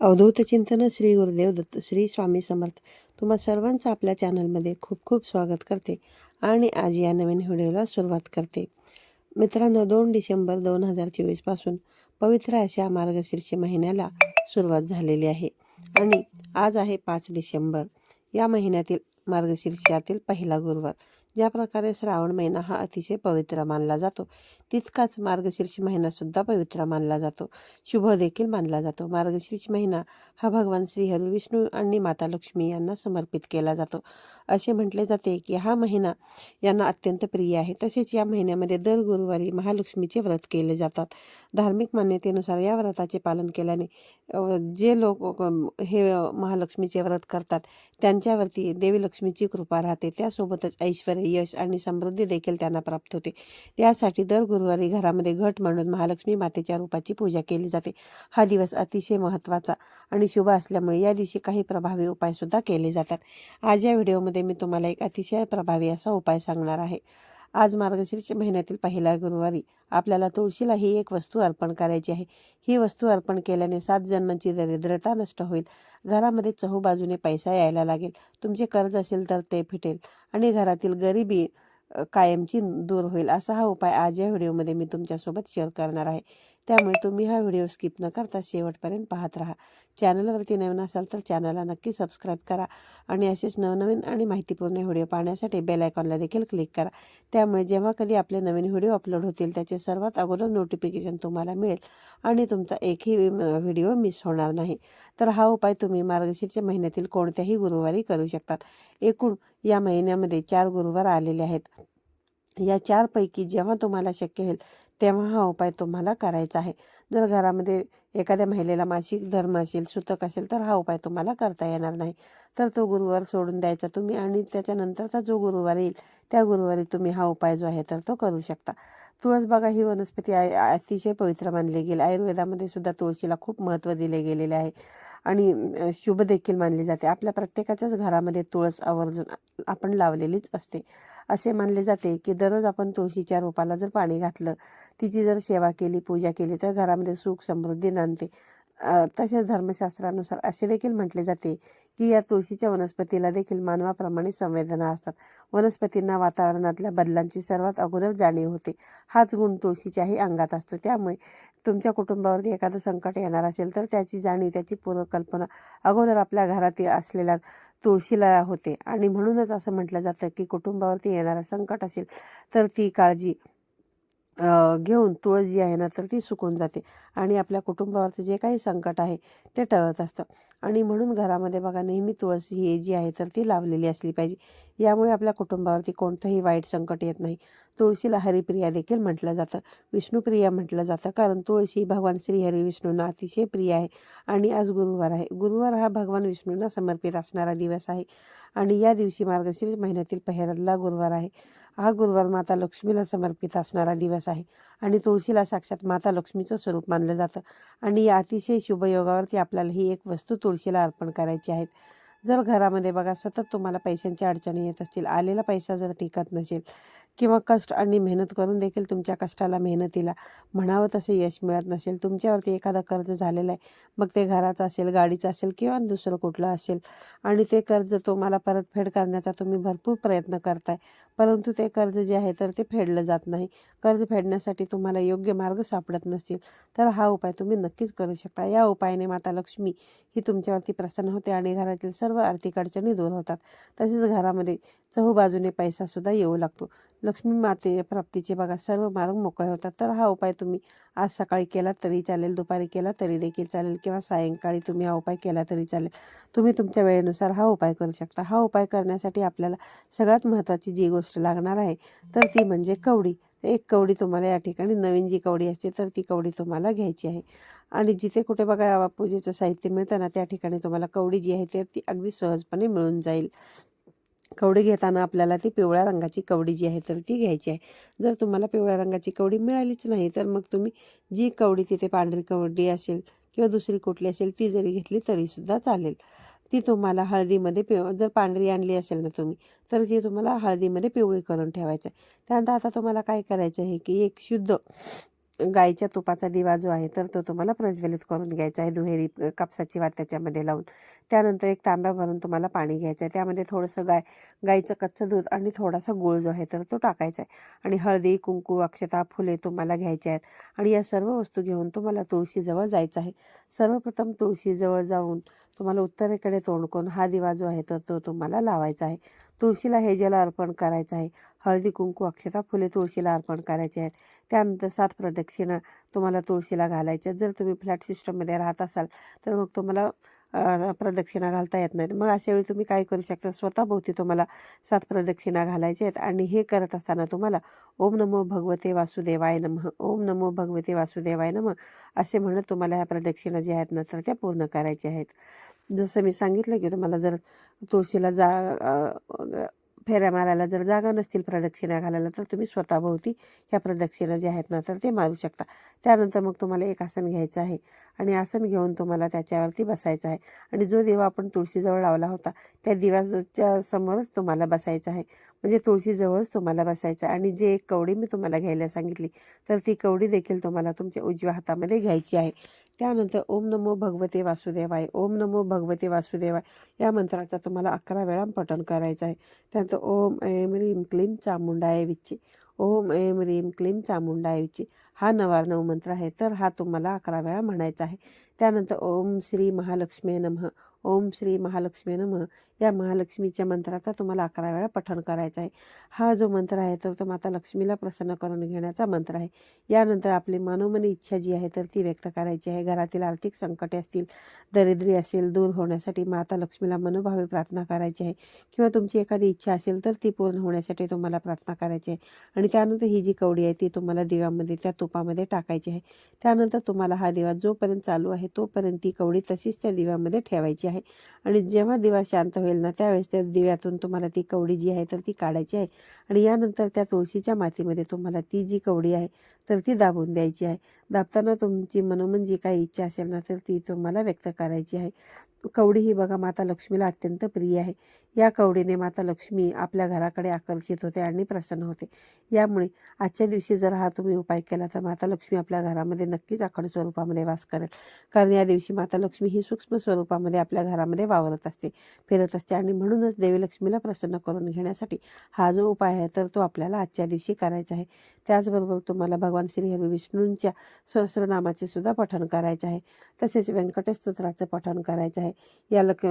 अवधूत चिंतन श्री गुरुदेव दत्त श्री स्वामी समर्थ तुम्हा सर्वांचं आपल्या चॅनलमध्ये खूप खूप स्वागत करते आणि आज या नवीन व्हिडिओला सुरुवात करते. मित्रांनो दोन डिसेंबर दोन हजार चोवीसपासून पवित्र अशा मार्गशीर्ष महिन्याला सुरुवात झालेली आहे आणि आज आहे पाच डिसेंबर. या महिन्यातील मार्गशीर्षातील पहिला गुरुवार. ज्या प्रकारे श्रावण महिना हा अतिशय पवित्र मानला जातो तितकाच मार्गशीर्ष महिनासुद्धा पवित्र मानला जातो शुभ देखील मानला जातो. मार्गशीर्ष महिना हा भगवान श्रीहरी विष्णू आणि माता लक्ष्मी यांना समर्पित केला जातो. असे म्हटले जाते की हा महिना यांना अत्यंत प्रिय आहे. तसेच या महिन्यामध्ये दर गुरुवारी महालक्ष्मीचे व्रत केले जातात. धार्मिक मान्यतेनुसार या व्रताचे पालन केल्याने जे लोक हे महालक्ष्मीचे व्रत करतात त्यांच्यावरती देवी लक्ष्मीची कृपा राहते. त्यासोबतच ऐश्वर यश आणि समृद्धी देखील त्यांना प्राप्त होते. त्यासाठी दर गुरुवारी घरामध्ये घट म्हणून महालक्ष्मी मातेच्या रूपाची पूजा केली जाते. हा दिवस अतिशय महत्त्वाचा आणि शुभ असल्यामुळे या दिवशी काही प्रभावी उपायसुद्धा केले जातात. आज या व्हिडिओमध्ये मी तुम्हाला एक अतिशय प्रभावी असा उपाय सांगणार आहे. आज मार्गशीर्ष महिन्यातील पहिल्या गुरुवारी आपल्याला तुळशीला ही एक वस्तू अर्पण करायची आहे. ही वस्तू अर्पण केल्याने सात जन्मांची दरिद्रता नष्ट होईल. घरामध्ये चहूबाजूने पैसा यायला लागेल. तुमचे कर्ज असेल तर ते फिटेल आणि घरातील गरिबी कायमची दूर होईल. असा हा उपाय आज या व्हिडिओमध्ये मी तुमच्यासोबत शेअर करणार आहे. त्यामुळे तुम्ही हा व्हिडिओ स्किप न करता शेवटपर्यंत पाहत राहा. चॅनलवरती नवीन असाल तर चॅनलला नक्की सबस्क्राईब करा आणि असेच नवनवीन आणि माहितीपूर्ण व्हिडिओ पाहण्यासाठी बेल आयकॉनला देखील क्लिक करा. त्यामुळे जेव्हा कधी आपले नवीन व्हिडिओ अपलोड होतील त्याचे सर्वात अगोदर नोटिफिकेशन तुम्हाला मिळेल आणि तुमचा एकही व्हिडिओ मिस होणार नाही. तर हा उपाय तुम्ही मार्गशीर्षच्या महिन्यातील कोणत्याही गुरुवारी करू शकतात. एकूण या महिन्यामध्ये चार गुरुवार आलेले आहेत. या चारपैकी जेव्हा तुम्हाला शक्य होईल तेव्हा हा उपाय तुम्हाला करायचा आहे. जर घरामध्ये एखाद्या महिलेला मासिक धर्म असेल सुतक असेल तर हा उपाय तुम्हाला करता येणार नाही. तर तो गुरुवार सोडून द्यायचा तुम्ही आणि त्याच्यानंतरचा जो गुरुवार येईल त्या गुरुवारी तुम्ही हा उपाय जो आहे तर तो करू शकता. तुळस बघा ही वनस्पती अतिशय पवित्र मानली गेली. आयुर्वेदामध्ये सुद्धा तुळशीला खूप महत्त्व दिले गेलेले आहे. आणि शुभ देखील मानली जाते. आपल्या प्रत्येकाच्याच घरामध्ये तुळस आवर्जून आपण लावलेलीच असते. असे मानले जाते की दररोज आपण तुळशीच्या रोपाला जर पाणी घातलं तिची जर सेवा केली पूजा केली तर घरामध्ये सुख समृद्धी नांदते. तसेच धर्मशास्त्रानुसार असे देखील म्हटले जाते की या तुळशीच्या वनस्पतीला देखील मानवाप्रमाणे संवेदना असतात. वनस्पतींना वातावरणातल्या बदलांची सर्वात अगोदर जाणीव होते. हाच गुण तुळशीच्याही अंगात असतो. त्यामुळे तुमच्या कुटुंबावरती एखादं संकट येणार असेल तर त्याची जाणीव त्याची पूर्वकल्पना अगोदर आपल्या घरातील असलेल्या तुळशीला होते. आणि म्हणूनच असं म्हटलं जातं की कुटुंबावरती येणारं संकट असेल तर ती काळजी घेऊन तुळस जी आहे ना तर ती सुकून जाते. आणि आपल्या कुटुंबावरचं जे काही संकट आहे ते टळत असतं. आणि म्हणून घरामध्ये बघा नेहमी तुळस ही जी आहे तर ती लावलेली असली पाहिजे. यामुळे आपल्या कुटुंबावरती कोणतंही वाईट संकट येत नाही. तुळशीला हरिप्रिया देखील म्हटलं जातं. विष्णुप्रिया म्हटलं जातं कारण तुळशी भगवान श्री हरी विष्णूंना अतिशय प्रिय आहे. आणि आज गुरुवार आहे. गुरुवार हा भगवान विष्णूंना समर्पित असणारा दिवस आहे. आणि या दिवशी मार्गशीर्ष महिन्यातील पहिला गुरुवार आहे. हा गुरुवार माता लक्ष्मीला समर्पित असणारा दिवस आहे. आणि तुळशीला साक्षात माता लक्ष्मीचं स्वरूप मानलं जातं. आणि या अतिशय शुभयोगावरती आपल्याला ही एक वस्तू तुळशीला अर्पण करायची आहे. जर घरामध्ये बघा सतत तुम्हाला पैशांच्या अडचणी येत असतील आलेला पैसा जर टिकत नसेल किंवा कष्ट आणि मेहनत करून देखील तुमच्या कष्टाला मेहनतीला म्हणावं तसे यश मिळत नसेल तुमच्यावरती एखादा कर्ज झालेलं आहे मग ते घराचं असेल गाडीचं असेल किंवा दुसरं कुठलं असेल आणि ते कर्ज तुम्हाला परतफेड करण्याचा तुम्ही भरपूर प्रयत्न करताय परंतु ते कर्ज जे आहे तर ते फेडलं जात नाही. कर्ज फेडण्यासाठी तुम्हाला योग्य मार्ग सापडत नसतील तर हा उपाय तुम्ही नक्कीच करू शकता. या उपायाने माता लक्ष्मी ही तुमच्यावरती प्रसन्न होते आणि घरातील सर्व आर्थिक अडचणी दूर होतात. तसेच घरामध्ये चहूबाजूने पैसासुद्धा येऊ लागतो. लक्ष्मी माते प्राप्तीचे बघा सर्व मार्ग मोकळे होतात. तर हा उपाय तुम्ही आज सकाळी केला तरी चालेल दुपारी केला तरी देखील चालेल किंवा सायंकाळी तुम्ही हा उपाय केला तरी चालेल. तुम्ही तुमच्या वेळेनुसार हा उपाय करू शकता. हा उपाय करण्यासाठी आपल्याला सगळ्यात महत्त्वाची जी गोष्ट लागणार आहे तर ती म्हणजे कवडी. एक कवडी तुम्हाला या ठिकाणी नवीन जी कवडी असते तर ती कवडी तुम्हाला घ्यायची आहे. आणि जिथे कुठे बघा पूजेचं साहित्य मिळतं ना त्या ठिकाणी तुम्हाला कवडी जी आहे तर ती अगदी सहजपणे मिळून जाईल. कवडी घेताना आपल्याला ती पिवळ्या रंगाची कवडी जी आहे तर ती घ्यायची आहे. जर तुम्हाला पिवळ्या रंगाची कवडी मिळालीच नाही तर मग तुम्ही जी कवडी तिथे पांढरी कवडी असेल किंवा दुसरी कुठली असेल ती जरी घेतली तरीसुद्धा चालेल. ती तुम्हाला हळदीमध्ये पिव जर पांढरी आणली असेल ना तुम्ही तर ती तुम्हाला हळदीमध्ये पिवळी करून ठेवायचं आहे. त्यानंतर आता तुम्हाला काय करायचं आहे की एक शुद्ध गाईच्या तुपाचा दिवा जो आहे तर तो तुम्हाला प्रज्वलित करून घ्यायचा आहे दुहेरी कापसाची वात त्याच्यामध्ये लावून. त्यानंतर एक तांब्या भरून तुम्हाला पाणी घ्यायचं आहे. त्यामध्ये थोडंसं गाय गाईचं कच्चं दूध आणि थोडासा गूळ जो आहे तर तो टाकायचा आहे. आणि हळदी कुंकू अक्षता फुले तुम्हाला घ्यायचे आहेत. आणि या सर्व वस्तू घेऊन तुम्हाला तुळशीजवळ जायचं आहे. सर्वप्रथम तुळशीजवळ जाऊन तुम्हाला उत्तरेकडे तोंड हा दिवा जो आहे तर तो तुम्हाला लावायचा आहे. तुळशीला हे जल अर्पण करायचं आहे. हळदी कुंकू अक्षता फुले तुळशीला अर्पण करायचे आहेत. त्यानंतर सात प्रदक्षिणा तुम्हाला तुळशीला घालायच्या जर तुम्ही फ्लॅट सिस्टममध्ये राहत असाल तर मग तुम्हाला प्रदक्षिणा घालता येत नाहीत. मग अशा वेळी तुम्ही काय करू शकता? स्वतःभोवती तुम्हाला सात प्रदक्षिणा घालायच्या आहेत आणि हे करत असताना तुम्हाला ओम नमो भगवते वासुदेवाय नमः ओम नमो भगवते वासुदेवाय नमः असे म्हणत तुम्हाला ह्या प्रदक्षिणा ज्या आहेत ना तर त्या पूर्ण करायच्या आहेत. जसं मी सांगितलं की तुम्हाला जर तुळशीला जा फेऱ्या मारायला जर जागा नसतील प्रदक्षिणा घालायला तर तुम्ही स्वतःभोवती ह्या प्रदक्षिणा ज्या आहेत ना तर ते मारू शकता. त्यानंतर मग तुम्हाला एक आसन घ्यायचं आहे आणि आसन घेऊन तुम्हाला त्याच्यावरती बसायचं आहे. आणि जो दिवा आपण तुळशीजवळ लावला होता त्या दिव्याच्या समोरच तुम्हाला बसायचं आहे. म्हणजे तुळशीजवळच तुम्हाला बसायचं आहे. आणि जे एक कवडी मी तुम्हाला घ्यायला सांगितली तर ती कवडी देखील तुम्हाला तुमच्या उजव्या हातामध्ये घ्यायची आहे. त्यानंतर ओम नमो भगवते वासुदेवाय ओम नमो भगवते वासुदेवाय या मंत्राचा तुम्हाला अकरा वेळा पठण करायचं आहे. त्यानंतर ओम ऐम रीम क्लीम चामुंडाय विच्ची. ओम ऐम रीम क्लीम चामुंडाय विच्चे. हा नवार्णव मंत्र आहे तर हा तुम्हाला अकरा वेळा म्हणायचा आहे. त्यानंतर ओम श्री महालक्ष्मी नमः. ओम श्री महालक्ष्मी नमः. या महालक्ष्मीच्या मंत्राचा तुम्हाला अकरा वेळा पठण करायचा आहे. हा जो मंत्र आहे तर तो माता लक्ष्मीला प्रसन्न करून घेण्याचा मंत्र आहे. यानंतर आपली मनोमनी इच्छा जी आहे तर ती व्यक्त करायची आहे. घरातील आर्थिक संकटे असतील दरिद्री असेल दूर होण्यासाठी माता लक्ष्मीला मनोभावे प्रार्थना करायची आहे. किंवा तुमची एखादी इच्छा असेल तर ती पूर्ण होण्यासाठी तुम्हाला प्रार्थना करायची आहे. आणि त्यानंतर ही जी कवडी आहे ती तुम्हाला दिव्यामध्ये त्या तुपामध्ये टाकायची आहे. त्यानंतर तुम्हाला हा दिवा जोपर्यंत चालू आहे तोपर्यंत ती कवडी तशीच त्या दिव्यामध्ये ठेवायची आहे. आणि जेव्हा दिवा शांत होईल ना त्यावेळेस त्या दिव्यातून तुम्हाला ती कवडी जी आहे तर ती काढायची आहे. आणि यानंतर त्या तुळशीच्या मातीमध्ये तुम्हाला ती जी कवडी आहे तर ती दाबून द्यायची आहे. दाबताना तुमची मनोमन जी काही इच्छा असेल ना तर ती तुम्हाला व्यक्त करायची आहे. कवडी ही बघा माता लक्ष्मीला अत्यंत प्रिय आहे. या कवडीने माता लक्ष्मी आपल्या घराकडे आकर्षित होते आणि प्रसन्न होते. यामुळे आजच्या दिवशी जर हा तुम्ही उपाय केला तर माता लक्ष्मी आपल्या घरामध्ये नक्कीच आखड स्वरूपामध्ये वास करेल. कारण या दिवशी माता लक्ष्मी ही सूक्ष्म स्वरूपामध्ये आपल्या घरामध्ये वावरत असते फिरत असते आणि म्हणूनच देवी लक्ष्मीला प्रसन्न करून घेण्यासाठी हा जो उपाय आहे तर तो आपल्याला आजच्या दिवशी करायचा आहे. त्याचबरोबर तुम्हाला भगवान श्री हरी विष्णूंच्या सहस्रनामाचे सुद्धा पठण करायचे आहे. तसेच व्यंकटेश स्तोत्राचं पठण करायचं आहे. या लक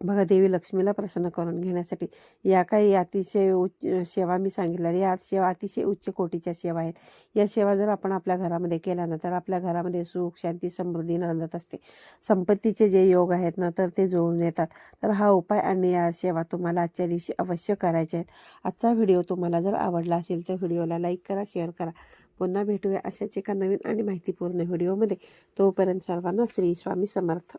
बघा देवी लक्ष्मीला प्रसन्न करून घेण्यासाठी या काही अतिशय उच्च सेवा मी सांगितल्या या सेवा अतिशय उच्च कोटीच्या सेवा आहेत. या सेवा जर आपण आपल्या घरामध्ये केल्या ना तर आपल्या घरामध्ये सुख शांती समृद्धी नांदत असते. संपत्तीचे जे योग आहेत ना तर ते जुळून येतात. तर हा उपाय आणि या सेवा तुम्हाला आजच्या दिवशी अवश्य करायच्या आहेत. आजचा व्हिडिओ तुम्हाला जर आवडला असेल तर व्हिडिओला लाईक करा शेअर करा. पुन्हा भेटूया अशाच एका नवीन आणि माहितीपूर्ण व्हिडिओमध्ये. तोपर्यंत सर्वांना श्री स्वामी समर्थ.